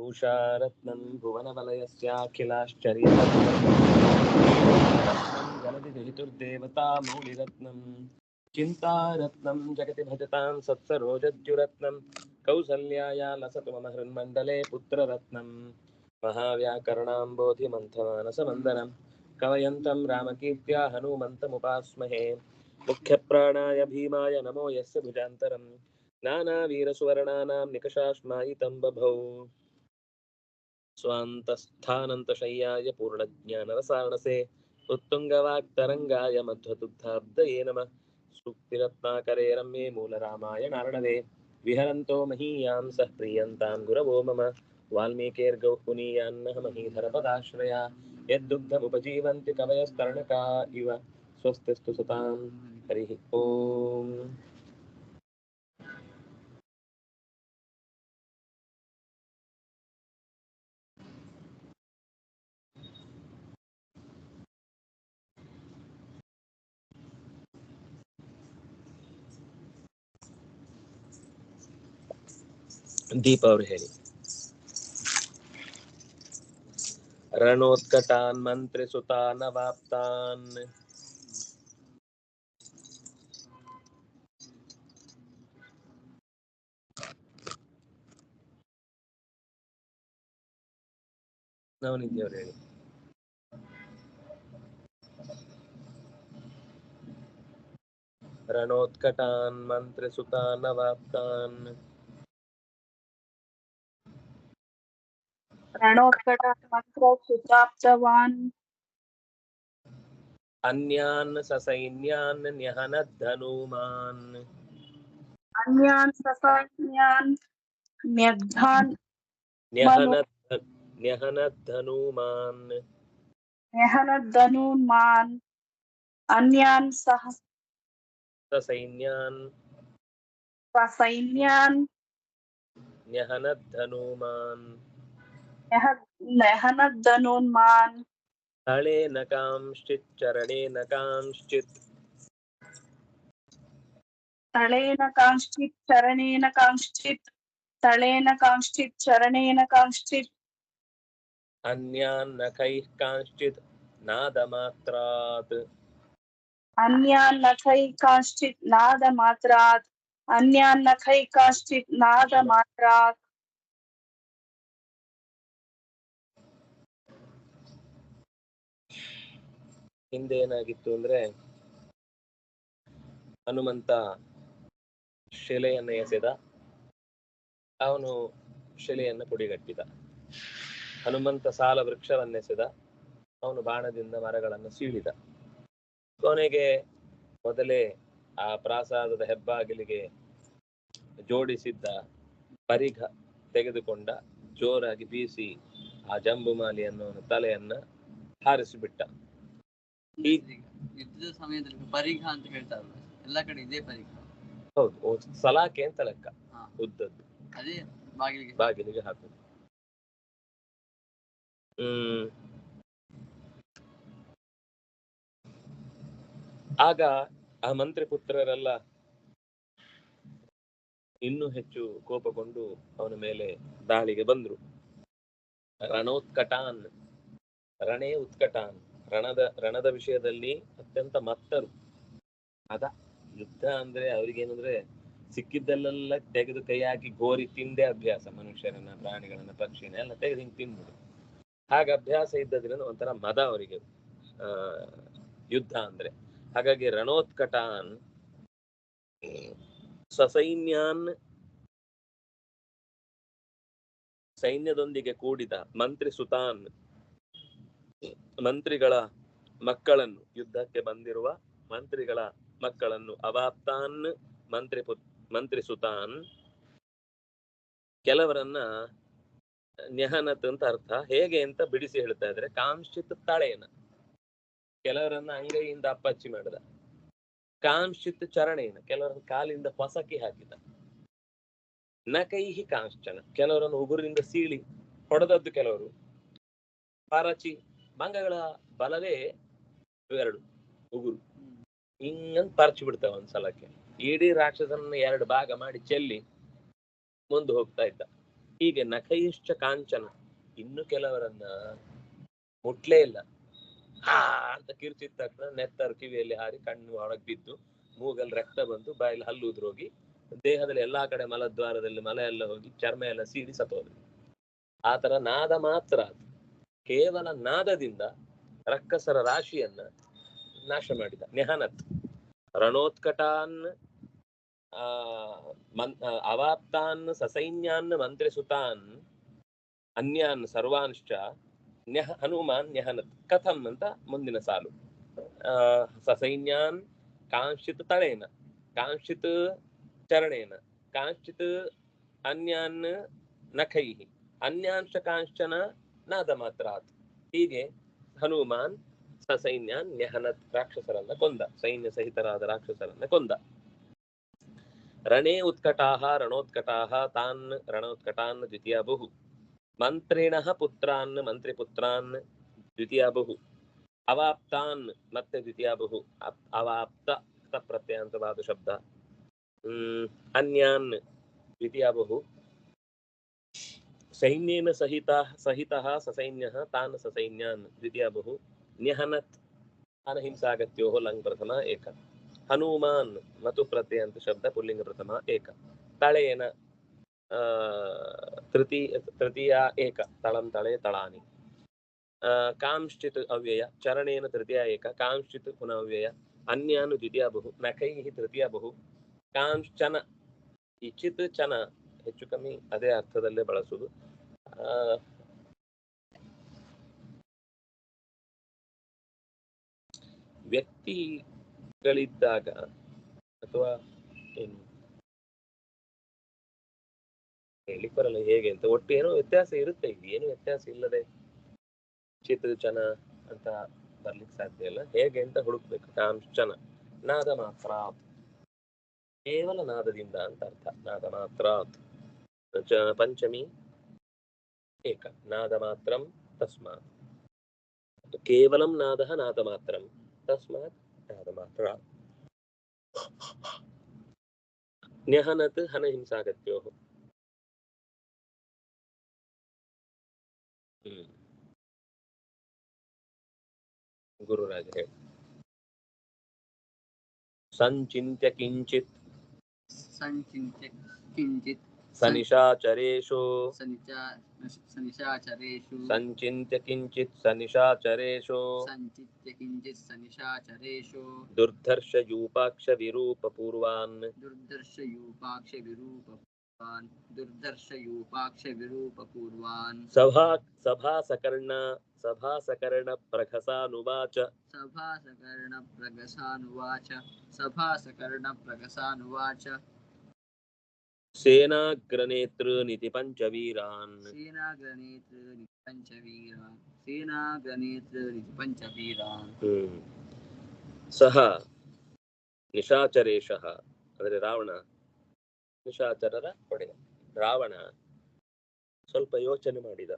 भूषारत्नं भुवनवलयस्याखिलाश्चर्यरत्नं जलधि जलितुर्देवता मौलिरत्नं चिन्तारत्नं जगति भजतां सत्सरोजद्युरत्नं कौसल्याया लसतु मम हृन्मण्डले पुत्ररत्नं महाव्याकरणाम्बोधिमन्थमानसमन्दनं कवयन्तं रामकीर्त्या नमो यस्य भुजान्तरम् नानावीरसुवर्णानां निकषाश्मायितं స్వాంతస్థానంతశయ్యాయ పూర్ణజ్ఞానరసానసే. ఉత్తుంగవాక్తరంగాయ మధ్వదుగ్ధాబ్దయే నమ. సూక్తిరత్నాకరే రమ్యే మూలరామాయ నారణవే. విహరంతో మహీయాం సహ ప్రియంతాం గురవో మమ. వాల్మీకేర్గౌ పునీయాన్నహ మహీధరపదాశ్రయ యద్దుగ్ధముపజీవంతి కవయస్తరణకా ఇవ. స్వస్తిస్తు సతాం. హరి ఓం. ಅವ್ರು ಹೇಳಿ ರಣೋತ್ಕಟಾನ್ ಮಂತ್ರಿ ಸುತಾನ್ ಅವಾಪ್ತಾನ್ ನವನಿಧಿ ಅವ್ರು ಹೇಳಿ ರಣೋತ್ಕಟಾನ್ ಮಂತ್ರಿ ಸುತಾನ್ ಅವಾಪ್ತಾನ್ रणोत्कट मंत्र सुप्राप्तवान् अन्यान् ससैन्यान् न्यहनद्धनूमान्। अन्यान् ससैन्यान् न्यग्धान् न्यहनद्ध न्यहनद्धनूमान्। न्यहनद्धनुन्मान् अन्यान् सह ससैन्यान् ससैन्यान्। न्यहनद्धनूमान्। न्यहनद्धनुन्मान् स्थलेन कांश्चित् चरणेन कांश्चित्। तळेन कांश्चित् चरणेन कांश्चित्। तळेन कांश्चित् चरणेन कांश्चित्। अन्यान् नखैः कांश्चित् नादमात्रात्। अन्यान् नखैः कांश्चित् नादमात्रात्। अन्यान् नखैः कांश्चित् नादमात्रात्। ಹಿಂದೆ ಏನಾಗಿತ್ತು ಅಂದ್ರೆ ಹನುಮಂತ ಶಿಲೆಯನ್ನು ಎಸೆದ. ಅವನು ಶಿಲೆಯನ್ನು ಪುಡಿಗಟ್ಟಿದ. ಹನುಮಂತ ಸಾಲ ವೃಕ್ಷವನ್ನೆಸೆದ. ಅವನು ಬಾಣದಿಂದ ಮರಗಳನ್ನು ಸೀಳಿದ. ಕೊನೆಗೆ ಮೊದಲೇ ಆ ಪ್ರಾಸಾದದ ಹೆಬ್ಬಾಗಿಲಿಗೆ ಜೋಡಿಸಿದ್ದ ಪರಿಘ ತೆಗೆದುಕೊಂಡ ಜೋರಾಗಿ ಬೀಸಿ ಆ ಜಂಬುಮಾಲಿಯನ್ನು ತಲೆಯನ್ನ ಹಾರಿಸಿಬಿಟ್ಟ. ಯುದ್ಧದ ಸಮಯದಲ್ಲಿ ಪರಿಘ ಅಂತ ಹೇಳ್ತಾರಲ್ಲ ಎಲ್ಲಾ ಕಡೆ ಇದೇ ಪರಿಘ. ಹೌದು ಸಲಾಕೆ ಅಂತ ಲೆಕ್ಕ. ಉದ್ದದ್ದು. ಅದೇ ಬಾಗಿಲಿಗೆ. ಬಾಗಿಲಿಗೆ ಹಾಕುದು. ಹ್ಮ್. ಆಗ ಆ ಮಂತ್ರಿ ಪುತ್ರರೆಲ್ಲ ಇನ್ನೂ ಹೆಚ್ಚು ಕೋಪಗೊಂಡು ಅವನ ಮೇಲೆ ದಾಳಿಗೆ ಬಂದ್ರು. ರಣೋತ್ಕಟಾನ್ ರಣೇ ಉತ್ಕಟಾನ್. ರಣದ ರಣದ ವಿಷಯದಲ್ಲಿ ಅತ್ಯಂತ ಮತ್ತರು. ಅದ ಯುದ್ಧ ಅಂದ್ರೆ ಅವ್ರಿಗೇನಂದ್ರೆ ಸಿಕ್ಕಿದ್ದಲ್ಲೆಲ್ಲ ತೆಗೆದು ಕೈ ಹಾಕಿ ಗೋರಿ ತಿಂದೆ ಅಭ್ಯಾಸ, ಮನುಷ್ಯರನ್ನ, ಪ್ರಾಣಿಗಳನ್ನ, ಪಕ್ಷಿನ ಎಲ್ಲ ತೆಗೆದು ಹಿಂಗೆ ತಿನ್ನುದು ಹಾಗೆ ಅಭ್ಯಾಸ ಇದ್ದದ್ರಿಂದ ಒಂಥರ ಮದ ಅವರಿಗೆ, ಆ, ಯುದ್ಧ ಅಂದ್ರೆ. ಹಾಗಾಗಿ ರಣೋತ್ಕಟಾನ್ ಸಸೈನ್ಯಾನ್ ಸೈನ್ಯದೊಂದಿಗೆ ಕೂಡಿದ ಮಂತ್ರಿ ಸುತಾನ್ ಮಂತ್ರಿಗಳ ಮಕ್ಕಳನ್ನು, ಯುದ್ಧಕ್ಕೆ ಬಂದಿರುವ ಮಂತ್ರಿಗಳ ಮಕ್ಕಳನ್ನು ಅವಾಪ್ತಾನ್ ಮಂತ್ರಿ ಮಂತ್ರಿ ಸುತಾನ್ ಕೆಲವರನ್ನ ನೆಹನತ್ ಅಂತ ಅರ್ಥ, ಹೇಗೆ ಅಂತ ಬಿಡಿಸಿ ಹೇಳ್ತಾ ಇದ್ರೆ ಕಾಂಶಿತ್ ತಳೆಯನ ಕೆಲವರನ್ನ ಅಂಗೈಯಿಂದ ಅಪ್ಪಚ್ಚಿ ಮಾಡಿದ. ಕಾಂಶಿತ್ ಚರಣೇನ, ಕೆಲವರನ್ನ ಕಾಲಿಂದ ಹೊಸಕಿ ಹಾಕಿದ. ನ ಕೈಹಿ ಕಾಂಶನ ಕೆಲವರನ್ನು ಉಗುರಿನಿಂದ ಸೀಳಿ ಹೊಡೆದದ್ದು ಕೆಲವರು. ಪರಚಿ ಮಂಗಗಳ ಬಲವೇ ಇವೆರಡು, ಉಗುರು. ಹಿಂಗಂತ ಪರ್ಚಿ ಬಿಡ್ತಾವ ಒಂದ್ ಸಲಕ್ಕೆ ಇಡೀ ರಾಕ್ಷಸನ ಎರಡು ಭಾಗ ಮಾಡಿ ಚೆಲ್ಲಿ ಮುಂದೆ ಹೋಗ್ತಾ ಇದ್ದ. ಹೀಗೆ ನಕೈಶ್ಚ ಕಾಂಚನ ಇನ್ನು ಕೆಲವರನ್ನ ಮುಟ್ಲೇ ಇಲ್ಲ. ಆ ಅಂತ ಕಿರ್ಚಿದ ತಕ್ಷಣ ನೆತ್ತರು ಕಿವಿಯಲ್ಲಿ ಹಾರಿ ಕಣ್ಣು ಹೊರಗೆ ಬಿದ್ದು ಮೂಗಲ್ಲಿ ರಕ್ತ ಬಂದು ಬಾಯಲ್ಲಿ ಹಲ್ಲು ಉದ್ರೋಗಿ ದೇಹದಲ್ಲಿ ಎಲ್ಲಾ ಕಡೆ ಮಲದ್ವಾರದಲ್ಲಿ ಮಲ ಎಲ್ಲ ಹೋಗಿ ಚರ್ಮ ಎಲ್ಲ ಸೀಡಿ ಸತ್ತೋದ್ರು ಆತರ ನಾದ ಮಾತ್ರ ಅದು. ಕೇವಲ ನಾದದಿಂದ ರಕ್ಕಸರ ರಾಶಿಯನ್ನ ನಾಶ ಮಾಡಿದ. ನೆಹನತ್ ರಣೋತ್ಕಟಾನ್ ಆ ಮನ್ ಆ, ಅವಾಪ್ತಾನ್ ಸಸೈನ್ಯಾನ್ ಮಂತ್ರಿಸುತಾನ್ ಅನ್ಯಾನ್ ಸರ್ವಾಂಶ್ಚ ನ್ಯಹ ಹನುಮಾನ್ ನ್ಯಹನತ್ ಕಥಂ ಅಂತ ಮುಂದಿನ ಸಾಲು. ಆ ಸಸೈನ್ಯಾನ್ ಕಾಂಶ್ಚಿತ್ ತಳೇನ ಕಾಂಶ್ಚಿತ್ ಚರಣೇನ ಕಾಂಶ್ಚಿತ್ ಅನ್ಯಾನ್ ನಖೈಃ ಅನ್ಯಾಂಶ ಕಾಂಶ್ಚನ ನಾದ ಮಾತ್ರಾತ್ ಹೀಗೆ ಹನುಮಾನ್ ಸಸೈನ್ಯಾನ್ ನ್ಯಹನತ್ ರಾಕ್ಷಸರನ್ನ ಕೊಂದ ಸೈನ್ಯ ಸಹಿತರಾದ ರಾಕ್ಷಸರನ್ನ ಕೊಂದ. ರಣೇ ಉತ್ಕಟಾಹ ರಣೋತ್ಕಟಾಹ ತಾನ್ ರಣೋತ್ಕಟಾನ್ ದ್ವಿತೀಯ ಬಹು ಮಂತ್ರಿಣಃ ಪುತ್ರಾನ್ ಮಂತ್ರಿಪುತ್ರಾನ್ ದ್ವಿತೀಯ ಬಹು ಅವಾಪ್ತಾನ್ ಮತ್ತೆ ದ್ವಿತೀಯ ಬಹು ಅಪ್- ಅವಾಪ್ತ ತ ಪ್ರತ್ಯಂತವಾದ ಶಬ್ದ. ಹ್ಮ್, ಅನ್ಯಾನ್ ದ್ವಿತೀಯ ಬಹು ಸೈನ್ಯೇನ ಸಹಿತ ಸಹಿತ ಸಸೈನ್ಯ ತಾನ ಸಸೈನ್ಯಾನ್ ದ್ವಿತೀಯ ಬಹು ನ್ಯಹನತ್ ಅನಹಿಂಸಾಗತ್ಯೋ ಲಂಗ್ ಪ್ರಥಮ ಏಕ ಹನುಮಾನ್ ಮತು ಪ್ರತ್ಯಂತ ಶಬ್ದ ಪುಲ್ಲಿಂಗ ಪ್ರಥಮ ಏಕ ತಳೆಯನ ತೃತೀಯ ತೃತೀಯ ಏಕ ತಳಂ ತಳೆ ತಳಾನಿ ಕಾಂಶ್ಚಿತ್ ಅವ್ಯಯ ಚರಣೇನ ತೃತೀಯ ಏಕ ಕಾಂಶ್ಚಿತ್ ಪುನಃ ಅವ್ಯಯ ಅನ್ಯಾನು ದ್ವಿತೀಯ ಬಹು ನಖೈಃ ತೃತೀಯ ಬಹು ಕಾಂಶ್ಚನ ಈ ಚನ ಹೆಚ್ಚು ಕಮ್ಮಿ ಅದೇ ಅರ್ಥದಲ್ಲೇ ಬಳಸುವುದು। ವ್ಯಕ್ತಿಗಳಿದ್ದಾಗ ಅಥವಾ ಏನು? ಬರಲ್ಲ ಹೇಗೆ ಅಂತ, ಒಟ್ಟು ಏನೋ ವ್ಯತ್ಯಾಸ ಇರುತ್ತೆ ಇದು ಏನು ವ್ಯತ್ಯಾಸ ಇಲ್ಲದೆ ಚಿತ್ರದ ಚನ ಅಂತ ಬರ್ಲಿಕ್ಕೆ ಸಾಧ್ಯ ಇಲ್ಲ. ಹೇಗೆ ಅಂತ ಹುಡುಕ್ಬೇಕು ಕಾಂಶನ ನಾದ ಮಾತ್ರ ಕೇವಲ ನಾದದಿಂದ ಅಂತ ಅರ್ಥ. ನಾದ ಮಾತ್ರ ಪಂಚಮಿ. ಏಕ ನಾದ ಮಾತ್ರಂ ತಸ್ಮಾತ್ ಕೇವಲಂ ನಾದಃ ನಾದ ಮಾತ್ರಂ ತಸ್ಮಾತ್ ನಾದ ಮಾತ್ರ ನ್ಯಹನತ್ ಹನಹಿಂಸಾಗತ್ಯೋಃ ಹ್ಮ್ ಗುರುರಾಜ ಹೇಳಿ ಸಂಚಿತ್ಯ ಕಿಂಚಿತ್ ಸಂಚಿತ್ಯ ಕಿಂಚಿತ್ ಸನಿಶಾಚರೇಶು ಸನಿಚಾ ಸನಿಶಾಚರೇಷು ಸಂಚಿತ್ಯ ಕಿಂಚಿತ್ ಸನಿಶಾಚರೇಶು ಸಂಚಿತ್ಯ ಕಿಂಚಿತ್ ಸನಿಶಾಚರೇಷು ದುರ್ಧರ್ಷ ಯೂಪಾಕ್ಷ ಸೇನಾಗ್ರನೇತೃನಿತಿ ಪಂಚವೀರಾನ್ ಸೇನಾಗ್ರನೇತ್ರ ಪಂಚವೀರಾನ್ ಸೇನಾಗ್ರನೇತ್ರ ಪಂಚವೀರಾನ್ ಸಹ ನಿಶಾಚರೇಶ ಅಂದರೆ ರಾವಣ ನಿಶಾಚರರ ಒಡೆಯ ರಾವಣ ಸ್ವಲ್ಪ ಯೋಚನೆ ಮಾಡಿದ.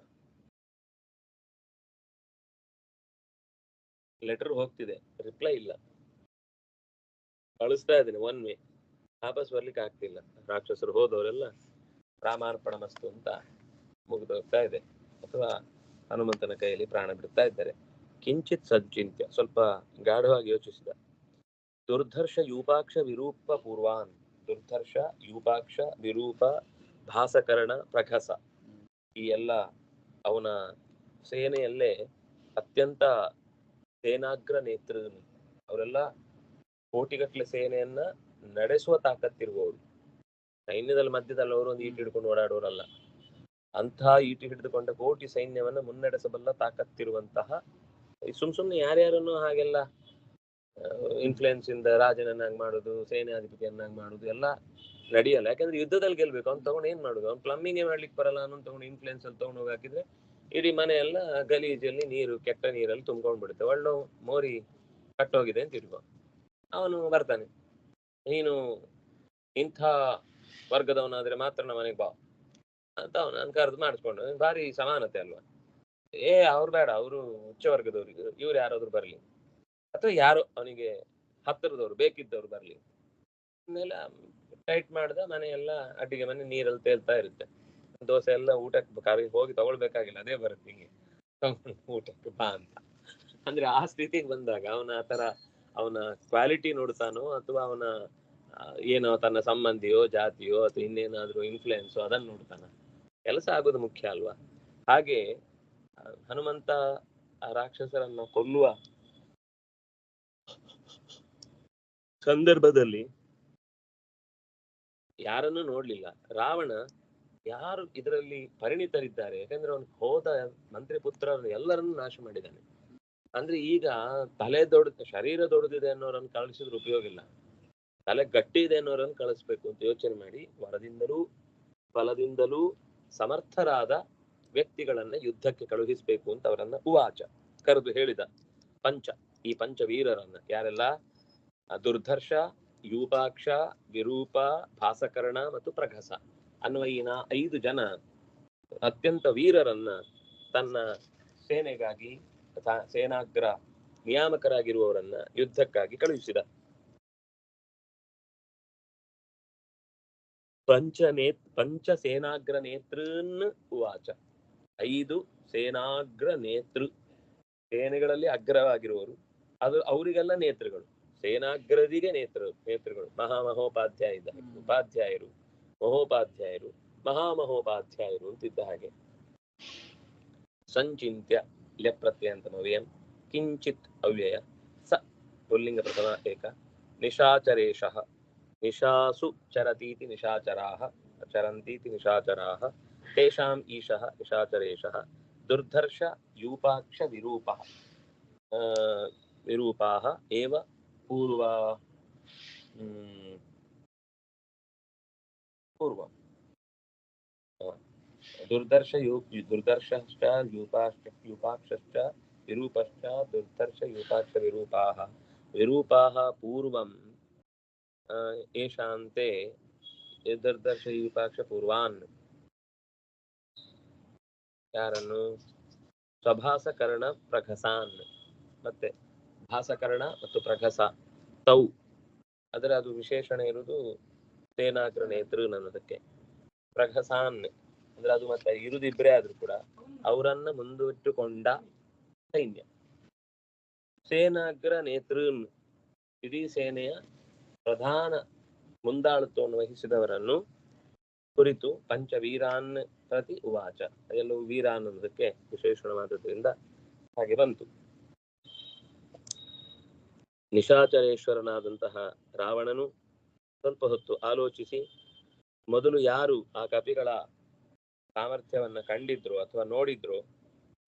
ಲೆಟರ್ ಹೋಗ್ತಿದೆ ರಿಪ್ಲೈ ಇಲ್ಲ. ಕಳಿಸ್ತಾ ಇದ್ದೀನಿ ಒನ್ ವೇ ವಾಪಸ್ ಬರ್ಲಿಕ್ಕೆ ಆಗ್ತಿಲ್ಲ. ರಾಕ್ಷಸರು ಹೋದವರೆಲ್ಲ ರಾಮಾರ್ಪಣ ಮಸ್ತು ಅಂತ ಮುಗಿದು ಹೋಗ್ತಾ ಇದೆ. ಅಥವಾ ಹನುಮಂತನ ಕೈಯಲ್ಲಿ ಪ್ರಾಣ ಬಿಡ್ತಾ ಇದ್ದಾರೆ. ಕಿಂಚಿತ್ ಸಜ್ಜಿಂತ್ಯ. ಸ್ವಲ್ಪ ಗಾಢವಾಗಿ ಯೋಚಿಸಿದ. ದುರ್ಧರ್ಷ ಯೂಪಾಕ್ಷ ವಿರೂಪ ಪೂರ್ವಾನ್. ದುರ್ಧರ್ಷ ಯೂಪಾಕ್ಷ ವಿರೂಪ ಭಾಸಕರಣ ಪ್ರಘಸ. ಈ ಎಲ್ಲ ಅವನ ಸೇನೆಯಲ್ಲೇ ಅತ್ಯಂತ ಸೇನಾಗ್ರ ನೇತೃ ಅವರೆಲ್ಲ ಕೋಟಿಗಟ್ಟಲೆ ಸೇನೆಯನ್ನ ನಡೆಸುವ ತಾಕತ್ತಿರುವವರು ಸೈನ್ಯದಲ್ಲಿ ಮಧ್ಯದಲ್ಲಿ ಅವರು ಒಂದು ಈಟಿ ಹಿಡ್ಕೊಂಡು ಓಡಾಡೋರಲ್ಲ. ಅಂತಹ ಈಟಿ ಹಿಡಿದುಕೊಂಡ ಕೋಟಿ ಸೈನ್ಯವನ್ನ ಮುನ್ನಡೆಸಬಲ್ಲ ತಾಕತ್ತಿರುವಂತಹ ಸುಮ್ ಸುಮ್ನೆ ಯಾರ್ಯಾರನ್ನು ಹಾಗೆಲ್ಲ ಇನ್ಫ್ಲೂಯೆನ್ಸ್ ಇಂದ ರಾಜನನ್ನಾಗಿ ಮಾಡುದು, ಸೇನಾಧಿಪತಿಯನ್ನಾಗಿ ಮಾಡುದು ಎಲ್ಲ ನಡೆಯಲ್ಲ. ಯಾಕಂದ್ರೆ ಯುದ್ಧದಲ್ಲಿ ಗೆಲ್ಬೇಕು. ಅವ್ನು ತಗೊಂಡು ಏನ್ ಮಾಡುದು? ಅವ್ನು ಪ್ಲಮ್ಮಿಂಗ್ ಮಾಡ್ಲಿಕ್ಕೆ ಬರಲ್ಲ. ಅನ್ನೋ ತಗೊಂಡು ಇನ್ಫ್ಲೂಯೆನ್ಸ್ ಅಲ್ಲಿ ತಗೊಂಡು ಹೋಗಾಕಿದ್ರೆ ಇಡೀ ಮನೆ ಎಲ್ಲ ಗಲೀಜಲ್ಲಿ ನೀರು, ಕೆಟ್ಟ ನೀರಲ್ಲಿ ತುಂಬ್ಕೊಂಡ್ಬಿಡುತ್ತೆ. ಒಳ್ಳೆ ಮೋರಿ ಕಟ್ಟೋಗಿದೆ ಅಂತ ಇಟ್ಕೊ. ಅವನು ಬರ್ತಾನೆ. ನೀನು ಇಂಥ ವರ್ಗದವನಾದ್ರೆ ಮಾತ್ರ ನಮ್ಮ ಮನೆಗೆ ಬಾ ಅಂತ ಅವನು ನಾನು ಕರೆದು ಮಾಡಿಸ್ಕೊಂಡು, ಭಾರಿ ಸಮಾನತೆ ಅಲ್ವಾ? ಏ, ಅವ್ರು ಬೇಡ, ಅವರು ಉಚ್ಚ ವರ್ಗದವ್ರಿಗೆ ಇವ್ರು ಯಾರಾದ್ರೂ ಬರ್ಲಿ. ಅಥವಾ ಯಾರು ಅವನಿಗೆ ಹತ್ತಿರದವ್ರು, ಬೇಕಿದ್ದವ್ರು ಬರ್ಲಿ. ಆಮೇಲೆ ಟೈಟ್ ಮಾಡ್ದ ಮನೆಯೆಲ್ಲ ಎಲ್ಲ ಅಡ್ಡಿಗೆ ಮನೆ ನೀರಲ್ಲಿ ತೇಲ್ತಾ ಇರುತ್ತೆ. ದೋಸೆ ಎಲ್ಲ ಊಟಕ್ಕೆ ಕಾರಿಗೆ ಹೋಗಿ ತಗೊಳ್ಬೇಕಾಗಿಲ್ಲ, ಅದೇ ಬರುತ್ತೆ ಹಿಂಗೆ. ಊಟಕ್ಕೆ ಬಾ ಅಂತ. ಅಂದ್ರೆ ಆ ಸ್ಥಿತಿಗೆ ಬಂದಾಗ ಅವನ ಆತರ ಅವನ ಕ್ವಾಲಿಟಿ ನೋಡ್ತಾನೋ ಅಥವಾ ಅವನ ಏನು ತನ್ನ ಸಂಬಂಧಿಯೋ, ಜಾತಿಯೋ ಅಥವಾ ಇನ್ನೇನಾದ್ರೂ ಇನ್ಫ್ಲುಯೆನ್ಸೋ ಅದನ್ನ ನೋಡ್ತಾನ. ಕೆಲಸ ಆಗೋದು ಮುಖ್ಯ ಅಲ್ವಾ? ಹಾಗೆ ಹನುಮಂತ ರಾಕ್ಷಸರನ್ನ ಕೊಲ್ಲುವ ಸಂದರ್ಭದಲ್ಲಿ ಯಾರನ್ನು ನೋಡ್ಲಿಲ್ಲ. ರಾವಣ ಯಾರು ಇದರಲ್ಲಿ ಪರಿಣಿತರಿದ್ದಾರೆ? ಯಾಕಂದ್ರೆ ಅವನು ಹೋದ ಮಂತ್ರಿ ಪುತ್ರರು ಎಲ್ಲರನ್ನು ನಾಶ ಮಾಡಿದ್ದಾನೆ. ಅಂದ್ರೆ ಈಗ ತಲೆ ದೊಡ್ಡ, ಶರೀರ ದೊಡ್ಡದಿದೆ ಅನ್ನೋರನ್ನು ಕಳಿಸಿದ್ರೆ ಉಪಯೋಗ ಇಲ್ಲ. ತಲೆ ಗಟ್ಟಿ ಇದೆ ಅನ್ನೋರನ್ನು ಕಳಿಸ್ಬೇಕು ಅಂತ ಯೋಚನೆ ಮಾಡಿ, ವರದಿಂದಲೂ ಫಲದಿಂದಲೂ ಸಮರ್ಥರಾದ ವ್ಯಕ್ತಿಗಳನ್ನ ಯುದ್ಧಕ್ಕೆ ಕಳುಹಿಸಬೇಕು ಅಂತ ಅವರನ್ನ ಉವಾಚ, ಕರೆದು ಹೇಳಿದ ಪಂಚ. ಈ ಪಂಚ ವೀರರನ್ನ ಯಾರೆಲ್ಲ? ದುರ್ಧರ್ಷ, ಯೂಪಾಕ್ಷ, ವಿರೂಪ, ಭಾಸಕರ್ಣ ಮತ್ತು ಪ್ರಘಸ ಅನ್ನುವ ಈ ಐದು ಜನ ಅತ್ಯಂತ ವೀರರನ್ನ ತನ್ನ ಸೇನೆಗಾಗಿ ತಾ- ಸೇನಾಗ್ರ ನಿಯಾಮಕರಾಗಿರುವವರನ್ನ ಯುದ್ಧಕ್ಕಾಗಿ ಕಳುಹಿಸಿದ. ಪಂಚನೇ ಪಂಚ ಸೇನಾಗ್ರ ನೇತೃನ್ ಉವಾಚ. ಐದು ಸೇನಾಗ್ರ ನೇತೃ. ಸೇನೆಗಳಲ್ಲಿ ಅಗ್ರವಾಗಿರುವವರು. ಅದು ಅವರಿಗೆಲ್ಲ ನೇತೃಗಳು. ಸೇನಾಗ್ರದಿಗೆ ನೇತೃ, ನೇತೃಗಳು. ಮಹಾಮಹೋಪಾಧ್ಯಾಯ ಉಪಾಧ್ಯಾಯರು, ಮಹೋಪಾಧ್ಯಾಯರು, ಮಹಾಮಹೋಪಾಧ್ಯಾಯರು ಅಂತಿದ್ದ ಹಾಗೆ. ಸಂಚಿಂತ್ಯ. लप्रत्ययन्तमव्ययं किञ्चित् अव्यय। स। पुल्लिङ्गप्रथम एक। निशाचरेश। निशासु चरती निशाचरा। चरती निशाचरा। तेषा ईशः निशाचरेश। दुर्धर्ष यूपाक्षविरूपः विरूपाः। एव पूर्वा पूर्वम्। ದುರ್ದರ್ಶ ದುರ್ದರ್ಶಶ್ಚ, ಯೂಪಾಶ್ಚ, ಯೂಪಾಕ್ಷಶ್ಚ, ವಿರೂಪಶ್ಚ, ದುರ್ದರ್ಶ ಯೂಪಾಕ್ಷ ವಿರೂಪಾಃ ವಿರೂಪಾಃ ಪೂರ್ವಂ ಏಷಾಂತೆ, ದುರ್ದರ್ಶ ಯೂಪಾಕ್ಷ ಪೂರ್ವಾನ್. ಯಾರನ್ನು? ಸ್ವಭಾಸಕರ್ಣ ಪ್ರಘಸಾನ್. ಮತ್ತೆ ಭಾಸಕರಣ ಮತ್ತು ಪ್ರಘಸ, ತೌ. ಅದರ ಅದು ವಿಶೇಷಣೆ ಇರುವುದು ಸೇನಾಗ್ರ ನೇತೃ ಅನ್ನೋದಕ್ಕೆ ಪ್ರಘಸಾನ್. ಅಂದ್ರೆ ಅದು ಮತ್ತೆ ಇರುದಿಬ್ರೇ ಆದ್ರೂ ಕೂಡ ಅವರನ್ನ ಮುಂದಿಟ್ಟುಕೊಂಡ ಸೈನ್ಯ. ಸೇನಾಗ್ರ ನೇತೃನ್ ಇಡೀ ಸೇನೆಯ ಪ್ರಧಾನ ಮುಂದಾಳತ್ವವನ್ನು ವಹಿಸಿದವರನ್ನು ಕುರಿತು ಪಂಚ ವೀರಾನ್ ಪ್ರತಿ ಉವಾಚ. ಅದೆಲ್ಲವೂ ವೀರ ಅನ್ನೋದಕ್ಕೆ ವಿಶೇಷಣವಾದದ್ರಿಂದ ಹಾಗೆ ಬಂತು. ನಿಶಾಚರೇಶ್ವರನಾದಂತಹ ರಾವಣನು ಸ್ವಲ್ಪ ಹೊತ್ತು ಆಲೋಚಿಸಿ, ಮೊದಲು ಯಾರು ಆ ಕಪಿಗಳ ಸಾಮರ್ಥ್ಯವನ್ನ ಕಂಡಿದ್ರು ಅಥವಾ ನೋಡಿದ್ರು,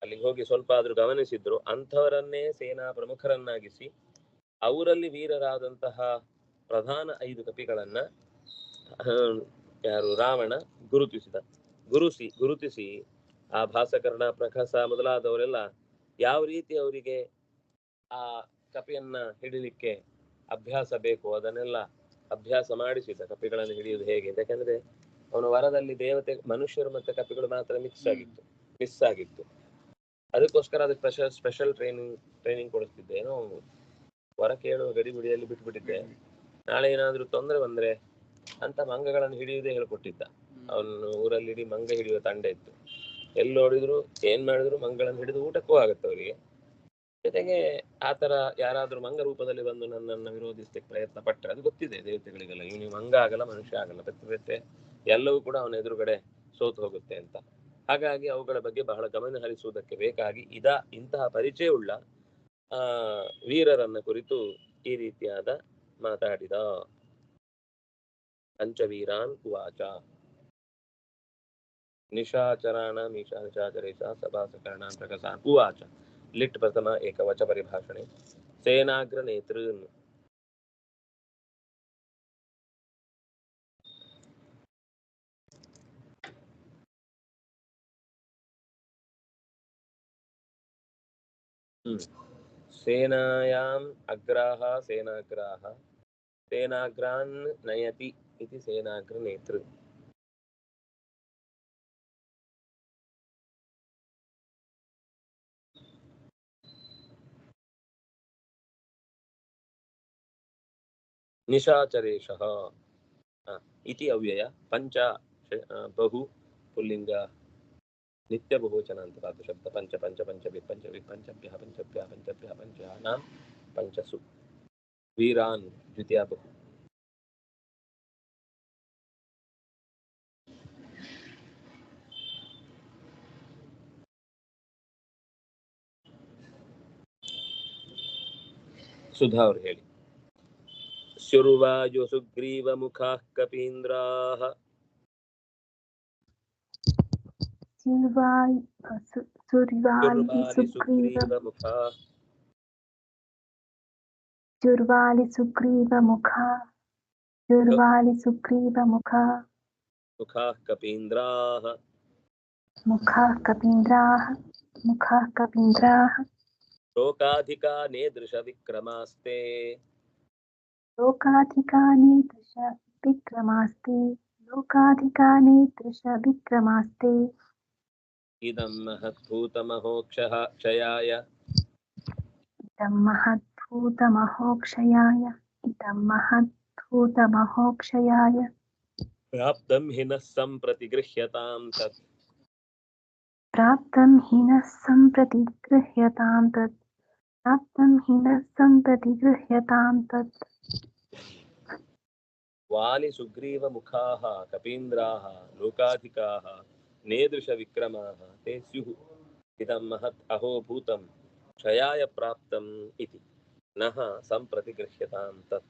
ಅಲ್ಲಿಗೆ ಹೋಗಿ ಸ್ವಲ್ಪ ಆದ್ರೂ ಗಮನಿಸಿದ್ರು, ಅಂಥವರನ್ನೇ ಸೇನಾ ಪ್ರಮುಖರನ್ನಾಗಿಸಿ ಅವರಲ್ಲಿ ವೀರರಾದಂತಹ ಪ್ರಧಾನ ಐದು ಕಪಿಗಳನ್ನ ಯಾರು ರಾವಣ ಗುರುತಿಸಿದ. ಗುರುಸಿ, ಗುರುತಿಸಿ ಆ ಭಾಸಕರ್ಣ ಪ್ರಖಸ ಮೊದಲಾದವರೆಲ್ಲ ಯಾವ ರೀತಿ ಅವರಿಗೆ ಆ ಕಪಿಯನ್ನ ಹಿಡಿಲಿಕ್ಕೆ ಅಭ್ಯಾಸ ಬೇಕು, ಅದನ್ನೆಲ್ಲ ಅಭ್ಯಾಸ ಮಾಡಿಸಿದ ಕಪಿಗಳನ್ನು ಹಿಡಿಯುವುದು ಹೇಗೆ? ಯಾಕಂದ್ರೆ ಅವನ ವರದಲ್ಲಿ ದೇವತೆ ಮನುಷ್ಯರು ಮತ್ತೆ ಕಪಿಗಳು ಮಾತ್ರ ಮಿಕ್ಸ್ ಆಗಿತ್ತು ಮಿಸ್ ಆಗಿತ್ತು. ಅದಕ್ಕೋಸ್ಕರ ಅದಕ್ಕೆ ಸ್ಪೆಷಲ್ ಸ್ಪೆಷಲ್ ಟ್ರೈನಿಂಗ್ ಟ್ರೈನಿಂಗ್ ಕೊಡಿಸ್ತಿದ್ದೆ. ಏನೋ ವರ ಕೇಳುವ ಗಡಿಬಿಡಿಯಲ್ಲಿ ಬಿಟ್ಬಿಟ್ಟಿದ್ದೆ. ನಾಳೆ ಏನಾದ್ರೂ ತೊಂದರೆ ಬಂದ್ರೆ ಅಂತ ಮಂಗಗಳನ್ನು ಹಿಡಿಯುವುದೇ ಹೇಳ್ಕೊಟ್ಟಿದ್ದ. ಅವನು ಊರಲ್ಲಿ ಇಡೀ ಮಂಗ ಹಿಡಿಯುವ ತಂಡ ಇತ್ತು. ಎಲ್ಲಿ ನೋಡಿದ್ರು ಏನ್ ಮಾಡಿದ್ರು ಮಂಗಗಳನ್ನು ಹಿಡಿದು ಊಟಕ್ಕೂ ಆಗುತ್ತೆ ಅವರಿಗೆ. ಜೊತೆಗೆ ಆತರ ಯಾರಾದ್ರೂ ಮಂಗ ರೂಪದಲ್ಲಿ ಬಂದು ನನ್ನನ್ನು ವಿರೋಧಿಸಲಿಕ್ಕೆ ಪ್ರಯತ್ನ ಪಟ್ಟರೆ ಅದು ಗೊತ್ತಿದೆ ದೇವತೆಗಳಿಗೆಲ್ಲ. ಇವನು ಮಂಗ ಆಗಲ್ಲ ಮನುಷ್ಯ ಆಗಲ್ಲ. ಬೆತ್ತೆ ಎಲ್ಲವೂ ಕೂಡ ಅವನ ಎದುರುಗಡೆ ಸೋತು ಹೋಗುತ್ತೆ ಅಂತ. ಹಾಗಾಗಿ ಅವುಗಳ ಬಗ್ಗೆ ಬಹಳ ಗಮನ ಹರಿಸುವುದಕ್ಕೆ ಬೇಕಾಗಿ ಇದ ಇಂತಹ ಪರಿಚಯವುಳ್ಳ, ಆ, ವೀರರನ್ನ ಕುರಿತು ಈ ರೀತಿಯಾದ ಮಾತಾಡಿದ. ಪಂಚವೀರಾನ್ ಉವಾಚ. ನಿಶಾಚರಾಣ ನಿಶಾ ನಿಶಾಚರೇಶ, ಸಭಾಸಕರಣ ಪ್ರಕಸಾನ್ ಉವಾಚ. ಲಿಟ್ ಪ್ರಥಮ ಏಕವಚ ಪರಿಭಾಷಣೆ. ಸೇನಾಗ್ರ ನೇತೃನ್ సేనాయాం అగ్రాహ సేనాగ్రాహ. సేనాగ్రాన్ నయతి ఇది సేనాగ్ర నేతృ. నిశాచరేష ఇది అవ్యయ. పంచ బహు పుల్లింగ बहु ಪುಲ್ಲಿಂಗ ನಿತ್ಯ ಬಹುವಚನ ಅಂತ ಧಾತು ಶಬ್ದ ಪಂಚ ಪಂಚ ಪಂಚಭಿ ಪಂಚಭಿ ಪಂಚಭ್ಯ ಪಂಚಭ್ಯ ಪಂಚಭ್ಯ ಪಂಚಾನಾಂ ಪಂಚಸು ವೀರಾನ್ ದ್ವಿತೀಯ ಬಹು ಸುಧಾ ಅವ್ರು ಹೇಳಿ ಶುರ್ವಾಯು ಸುಗ್ರೀವ ಮುಖಾಃ ಕಪೀಂದ್ರಾಃ शिवाय सुर्वालि सुग्रीवमुखा। जुर्वालि सुग्रीवमुखा। जुर्वालि सुग्रीवमुखा। मुखाः कपीन्द्राः। मुखाः कपीन्द्राः। मुखाः कपीन्द्राः। शोकाधिका नेदृशविक्रमास्ते लोकाधिका नेदृशविक्रमास्ते लोकाधिका नेदृशविक्रमास्ते इदं महद्भूतमहोक्षः क्षयाय। इदं महद्भूतमहोक्षयाय इदं महद्भूतमहोक्षयाय प्राप्तं हि नः सम्प्रति गृह्यतां तत्। प्राप्तं हि नः सम्प्रति गृह्यतां तत्। प्राप्तं हि नः सम्प्रति गृह्यतां तत्। वालिसुग्रीवमुखाः कपीन्द्राः लोकाधिकाः नेदृशविक्रमाः ते स्युः इदं महत् अहोभूतं क्षयाय प्राप्तम् इति नः सम्प्रति गृह्यतां तत्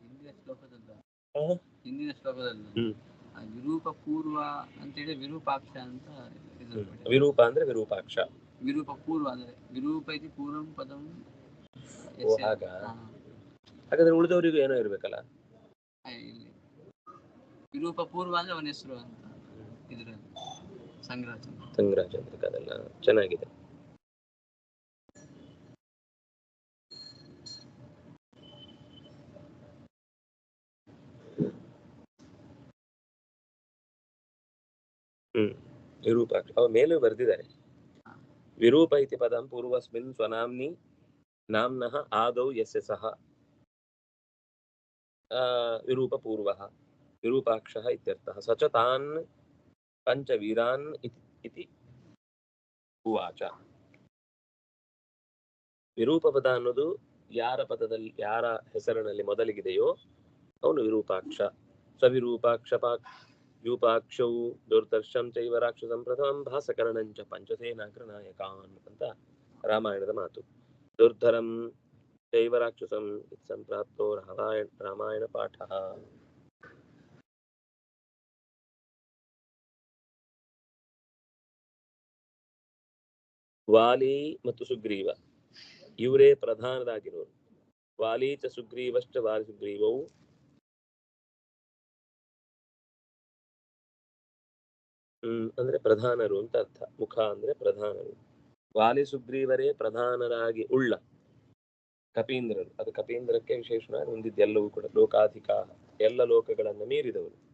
ಹಿಂದಿನ ಶ್ಲೋಕದಲ್ಲ ಆಹ್. ಹಿಂದಿನ ಶ್ಲೋಕದಲ್ಲ ಹ್ಮ್. ಆ ವಿರೂಪ ಪೂರ್ವ ಅಂತೇಳಿ ವಿರೂಪಾಕ್ಷ ಅಂತ ಇದು ವಿರೂಪ ಅಂದ್ರೆ ವಿರೂಪಾಕ್ಷ ವಿರೂಪ ಪೂರ್ವ ಅಂದ್ರೆ ವಿರೂಪ ಇತಿ ಪೂರ್ವಂ ಪದಂ ಓ ಹಾಗ ಹಾಗಾದ್ರೆ ಉಳಿದವರಿಗೂ ಏನೋ ಇರ್ಬೇಕಲ್ಲ ಇಲ್ಲಿ. ವಿರೂಪ ಪೂರ್ವ ಅಂದ್ರೆ ಅವನ ಹೆಸರು ಅಂತ ಇದ್ರಲ್ಲಿ. ಸಂಗ್ರಹ ಸಂಗ್ರಹಚಂದ್ರಿಕ ಅದೆಲ್ಲ ಚೆನ್ನಾಗಿದೆ. ಹ್ಮ್. ವಿರೂಪಾಕ್ಷ ಅವ ಮೇಲೂ ಬರ್ದಿದ್ದಾರೆ. ವಿರೂಪ ಇತಿ ಪದಂ ಪೂರ್ವಸ್ಮಿನ್ ಸ್ವನಾಮ್ನಿ ನಾಮ್ನಃ ಆದೌ ಯಸ್ಯ ಸಹ. ವಿರೂಪಪೂರ್ವಃ, ವಿರೂಪಾಕ್ಷಃ ಇತ್ಯರ್ಥ ಸ ಚ ತಾನ್ ಪಂಚವೀರಾನ್ ಇತಿ ಉವಾಚ. ವಿರೂಪ ಪದ ಅನ್ನೋದು ಯಾರ ಪದದಲ್ಲಿ, ಯಾರ ಹೆಸರಿನಲ್ಲಿ ಮೊದಲಿಗಿದೆಯೋ ಅವನು ವಿರೂಪಾಕ್ಷ. ಸವಿರೂಪಾಕ್ಷ ಪಾಕ್ ಯೂಪಾಕ್ಷೌ ದುರ್ದರ್ಶಂ ಚೈವ ರಾಕ್ಷಸಂ ಪ್ರಥಮಂ ಭಾಸಕರಣಂಚ ಪಂಚಸೇನಾಗ್ರನಾಯಕಾನ್ ಅಂತ ರಾಮಾಯಣದ ಮಾತು. ದುರ್ಧರಂ ರಾಕ್ಷಸಂ ಇತಿ ಸಂಪ್ರಾಪ್ತೋ ರಾಮಾಯಣ ರಾಮಾಯಣ ಪಾಠ ವಾಲಿ ಮತ್ತು ಸುಗ್ರೀವ, ಇವರೇ ಪ್ರಧಾನರಾಗಿರೋರು. ವಾಲಿ ಚ ಸುಗ್ರೀವಶ್ಚ ವಾಲಿ ಸುಗ್ರೀವವು ಹ್ಮ್, ಅಂದ್ರೆ ಪ್ರಧಾನರು ಅಂತ ಅರ್ಥ. ಮುಖ ಅಂದ್ರೆ ಪ್ರಧಾನರು. ವಾಲಿ ಸುಗ್ರೀವರೇ ಪ್ರಧಾನರಾಗಿ ಉಳ್ಳ. ಕಪೀಂದ್ರರು. ಅದು ಕಪೀಂದ್ರಕ್ಕೆ ವಿಶೇಷವಾಗಿ ಹೊಂದಿದ್ದೆಲ್ಲವೂ ಕೂಡ ಲೋಕಾಧಿಕ, ಎಲ್ಲ ಲೋಕಗಳನ್ನು ಮೀರಿದವರು.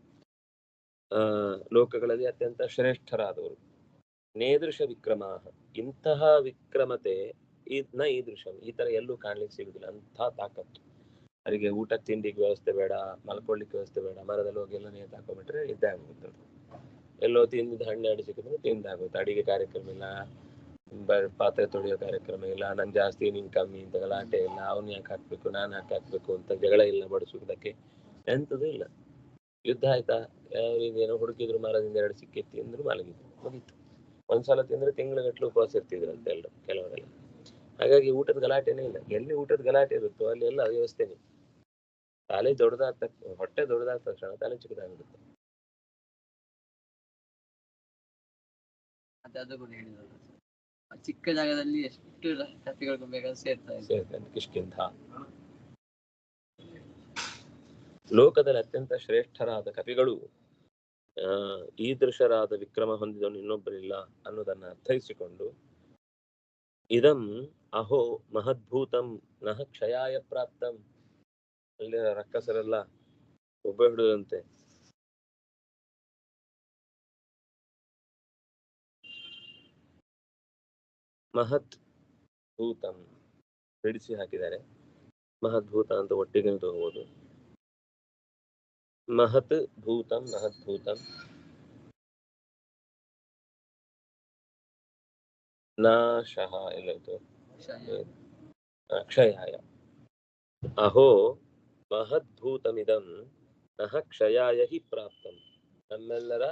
ಆ, ಲೋಕಗಳಲ್ಲಿ ಅತ್ಯಂತ ಶ್ರೇಷ್ಠರಾದವರು. ನೇದೃಶ ವಿಕ್ರಮ ಇಂತಹ ವಿಕ್ರಮತೆ ಈ- ದೃಶ್ಯ ಈ ತರ ಎಲ್ಲೂ ಕಾಣ್ಲಿಕ್ಕೆ ಸಿಗುದಿಲ್ಲ. ಅಂತ ತಾಕತ್ತು. ಅವರಿಗೆ ಊಟ, ತಿಂಡಿಗೆ ವ್ಯವಸ್ಥೆ ಬೇಡ, ಮಲ್ಕೊಳ್ಳಿಕ್ಕೆ ವ್ಯವಸ್ಥೆ ಬೇಡ, ಮರದಲ್ಲಿ ಹೋಗಿ ಎಲ್ಲ ನೇತು ಹಾಕೊಂಡ್ಬಿಟ್ರೆ ಇದ್ದಾಗುತ್ತೆ ಎಲ್ಲೋ ತಿಂದಿದ್ದು ಹಣ್ಣು ಸಿಕ್ಕಿದ್ರೆ ತಿಂದಾಗುತ್ತೆ ಅಡಿಗೆ ಕಾರ್ಯಕ್ರಮ ಇಲ್ಲ. ಪಾತ್ರೆ ತೊಳೆಯೋ ಕಾರ್ಯಕ್ರಮ ಇಲ್ಲ, ನನ್ ಜಾಸ್ತಿ ನೀನ್ ಕಮ್ಮಿ ಅಂತ ಗಲಾಟೆ ಇಲ್ಲ, ಅವ್ನ್ ಯಾಕೆ ಹಾಕ್ಬೇಕು, ನಾನ್ ಯಾಕೆ ಹಾಕ್ಬೇಕು ಅಂತ ಜಗಳ ಇಲ್ಲ ಬಡಿಸುವುದಕ್ಕೆ ಎಂತದೂ ಇಲ್ಲ. ಯುದ್ಧ ಆಯ್ತಾ? ಏನೋ ಹುಡುಕಿದ್ರು, ಮರದಿಂದ ಎರಡು ಸಿಕ್ಕಿತ್ತು ಅಂದ್ರು ಮಲಗಿದ್ರು ಮುಗೀತು. ಒಂದ್ಸಲ ತಿಂದ್ರೆ ತಿಂಗಳಗಟ್ಲು ಉಪವಾಸ ಅಂತ ಎಲ್ಲರೂ ಕೆಲವರೆಲ್ಲ. ಹಾಗಾಗಿ ಊಟದ ಗಲಾಟೆನೇ ಇಲ್ಲ. ಎಲ್ಲಿ ಊಟದ ಗಲಾಟೆ ಇರುತ್ತೋ ಅಲ್ಲಿ ಎಲ್ಲ ವ್ಯವಸ್ಥೆನೇ. ತಲೆ ದೊಡ್ಡದಾದ ತಕ್ಷಣ ಹೊಟ್ಟೆ ದೊಡ್ಡದಾದ ತಕ್ಷಣ ತಲೆ ಚಿಕ್ಕದಾಗಿರುತ್ತೆ ಚಿಕ್ಕ ಜಾಗದಲ್ಲಿ ಎಷ್ಟು ಕಥೆಗಳು ಬೇಕಾದ್ರೆ ಲೋಕದಲ್ಲಿ ಅತ್ಯಂತ ಶ್ರೇಷ್ಠರಾದ ಕವಿಗಳು ಈ ಈದೃಶರಾದ ವಿಕ್ರಮ ಹೊಂದಿದವನು ಇನ್ನೊಬ್ಬರಿಲ್ಲ ಅನ್ನೋದನ್ನ ಅರ್ಥೈಸಿಕೊಂಡು, ಇದಂ ಅಹೋ ಮಹದ್ಭೂತಂ ನಹ ಕ್ಷಯಾಯ ಪ್ರಾಪ್ತಂ. ಅಲ್ಲಿನ ರಕ್ಕಸರೆಲ್ಲ ಒಬ್ಬ ಹಿಡಿದಂತೆ. ಮಹತ್ ಭೂತಂ ಬಿಡಿಸಿ ಹಾಕಿದ್ದಾರೆ ಮಹದ್ಭೂತ ಅಂತ ಒಟ್ಟಿಗೆ ತಗೋಬಹುದು ಮಹತ್ ಭೂತಂ ಮಹದ್ಭೂತಂ ನಾಶಃ ಎಲ್ಲಾಯ್ತು ಅಕ್ಷಯಾಯ ಅಹೋ ಮಹದ್ಭೂತಮಿದಂ ನಹ ಕ್ಷಯಾಯ ಹಿ ಪ್ರಾಪ್ತಂ ನಮ್ಮೆಲ್ಲರ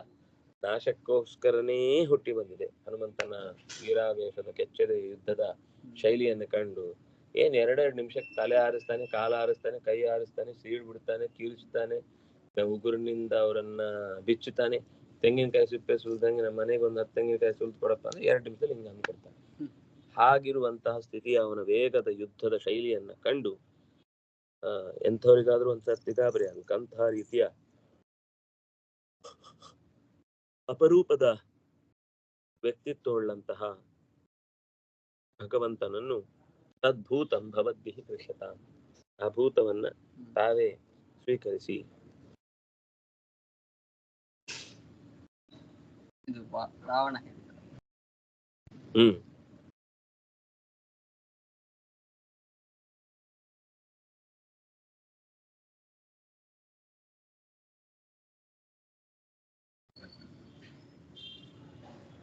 ನಾಶಕ್ಕೋಸ್ಕರನೇ ಹುಟ್ಟಿ ಬಂದಿದೆ. ಹನುಮಂತನ ವೀರಾವೇಶದ ಕೆಚ್ಚದ ಯುದ್ಧದ ಶೈಲಿಯನ್ನು ಕಂಡು ಏನ್ ಎರಡೆರಡು ನಿಮಿಷಕ್ಕೆ ತಲೆ ಆರಿಸ್ತಾನೆ, ಕಾಲ ಆರಿಸ್ತಾನೆ, ಕೈ ಆರಿಸ್ತಾನೆ, ಸೀಳ್ ಬಿಡ್ತಾನೆ ಕೀಳಿಸ್ತಾನೆ ಉಗುರಿನಿಂದ ಅವರನ್ನ ಬಿಚ್ಚುತ್ತಾನೆ. ತೆಂಗಿನಕಾಯಿ ಸಿಪ್ಪೆ ಸುಲ್ದಂಗೆ ನಮ್ಮ ಮನೆಗೆ ಒಂದು ಹತ್ತು ತೆಂಗಿನಕಾಯಿ ಸುಲ್ದು ಕೊಡಪ್ಪ ಅಂದ್ರೆ ಎರಡು ನಿಮಿಷದಲ್ಲಿ ಹಿಂಗೆ ಅಂದ್ಕೊಡ್ತಾನೆ. ಹಾಗಿರುವಂತಹ ಸ್ಥಿತಿ ಅವನ ವೇಗದ ಯುದ್ಧದ ಶೈಲಿಯನ್ನ ಕಂಡು, ಆ, ಎಂಥವರಿಗಾದ್ರೂ ಒಂದ್ಸರ್ತಿ ಗಾಬರಿ ರೀತಿಯ ಅಪರೂಪದ ವ್ಯಕ್ತಿತ್ವವುಳ್ಳಂತಹ ಭಗವಂತನನ್ನು ತದ್ಭೂತಂ ಭವದ್ಭಿ ದೃಶ್ಯತ. ಆ ಭೂತವನ್ನ ತಾವೇ ಸ್ವೀಕರಿಸಿ. ಹ್ಮ್.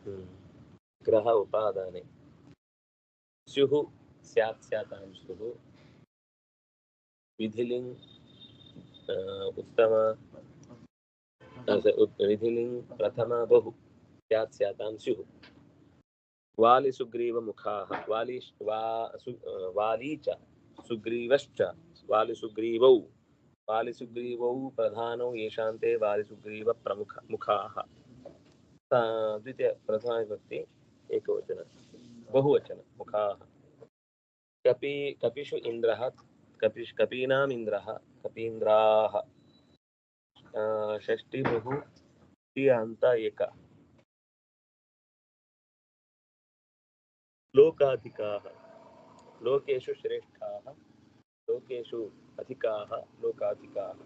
ಹ್ಮ್ ಗ್ರಹ ಉಪಾದಾನೆ ಸ್ಯುಃ ಸ್ಯಾತ್ ಸ್ಯಾತಾಂ ಸ್ಯುಃ ವಿಧಿಲಿಂಗ್ ಆ, ಉತ್ತಮ ಆ, ಸ- ಉತ್- ವಿಧಿಲಿಂಗ್ ಪ್ರಥಮ ಬಹು ಸ್ಯಾತ್ ಸ್ಯಾತಾಂ ಸ್ಯುಃ ವಾಲಿ ಸುಗ್ರೀವ ಮುಖಾಃ ವಾಲಿ ವಾ ಸು ವಾಲಿ ಚ ಸುಗ್ರೀವಶ್ಚ ವಾಲಿ द्वितीय प्रथमाविभक्ति एकवचन, बहुवचन, मुखाः। कपि, कपिषु इन्द्रः, कपिष्, कपीनाम् इन्द्रः, कपीन्द्राः। षष्टि बहु अन्त एक। लोकाधिकाः, लोकेषु श्रेष्ठाः, लोकेषु अधिकाः, लोकाधिकाः।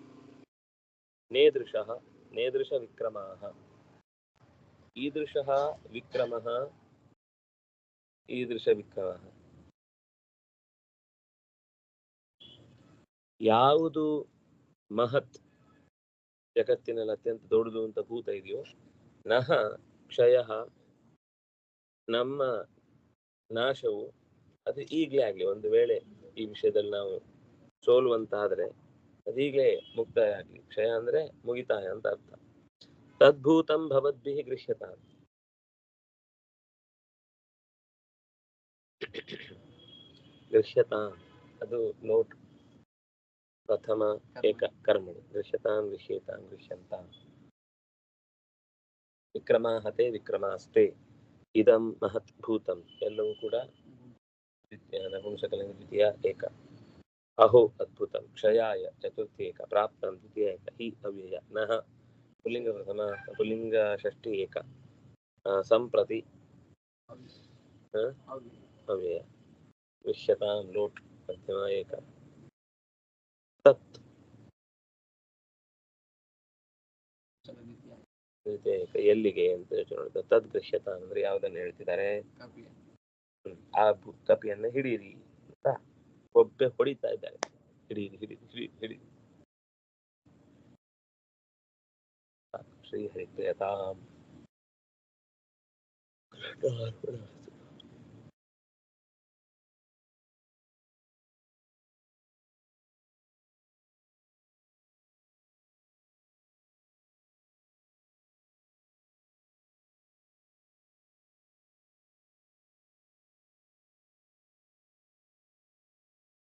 नेदृशः, नेदृशविक्रमाः। ईदृशः विक्रमः ईदृशविक्रमः ಯಾವುದು ಮಹತ್ ಜಗತ್ತಿನಲ್ಲಿ ಅತ್ಯಂತ ದೊಡ್ಡದು ಅಂತ ಭೂತ ಇದೆಯೋ ನಹ ಕ್ಷಯ ನಮ್ಮ ನಾಶವು ಅದು ಈಗಲೇ ಆಗ್ಲಿ ಒಂದು ವೇಳೆ ಈ ವಿಷಯದಲ್ಲಿ ನಾವು ಸೋಲುವಂತಾದ್ರೆ ಅದೀಗಲೇ ಮುಕ್ತಾಯ ಆಗ್ಲಿ ಕ್ಷಯ ಅಂದ್ರೆ ಮುಗಿತಾಯ ಅಂತ ಅರ್ಥ ತದ್ಭೂತಂ ಭವದ್ಭಿ ಗೃಹ್ಯತ ಗೃಹ್ಯತ ಅದು ನೋಟ್ ಪ್ರಥಮ ಏಕ ಕರ್ಮಣಿ ಗೃಹ್ಯತಾಂ ಗೃಹ್ಯೇತಾಂ ಗೃಹ್ಯಂತಾಂ ವಿಕ್ರಮಾಹತೆ ವಿಕ್ರಮಾಸ್ತೆ ಇದಂ ಮಹತ್ ಭೂತಂ ಎಲ್ಲವೂ ಕೂಡ द्वितीय नपुंसकलिङ्ग द्वितीय एक अहो अद्भुतं क्षयाय चतुर्थी एक प्राप्तं द्वितीय एक हि अव्यय ಪುಲ್ಲಿಂಗನ ಪುಲ್ಲಿಂಗ ಷಷ್ಠಿ ಏಕ ಸಂಪ್ರತಿ. ಅವ್ಯಯ ವಿಶ್ಯತಾಂ ಲೋಟ್ ಮಧ್ಯಮ ಏಕ. ತತ್ ಎಲ್ಲಿಗೆ ಅಂತ ಯೋಚನೆ ಮಾಡಿದ ತದ್ ದೃಶ್ಯತ ಅಂದ್ರೆ ಯಾವ್ದನ್ನ ಹೇಳ್ತಿದ್ದಾರೆ? ಆ ಕಪಿಯನ್ನ ಹಿಡೀರಿ ಅಂತ ಒಬ್ಬೆ ಹೊಡಿತಾ ಇದ್ದಾರೆ. ಹಿಡೀರಿ ಹಿಡೀರಿ ಹಿಡಿ ಹಿಡೀರಿ श्री श्रीहरिप्रियताम्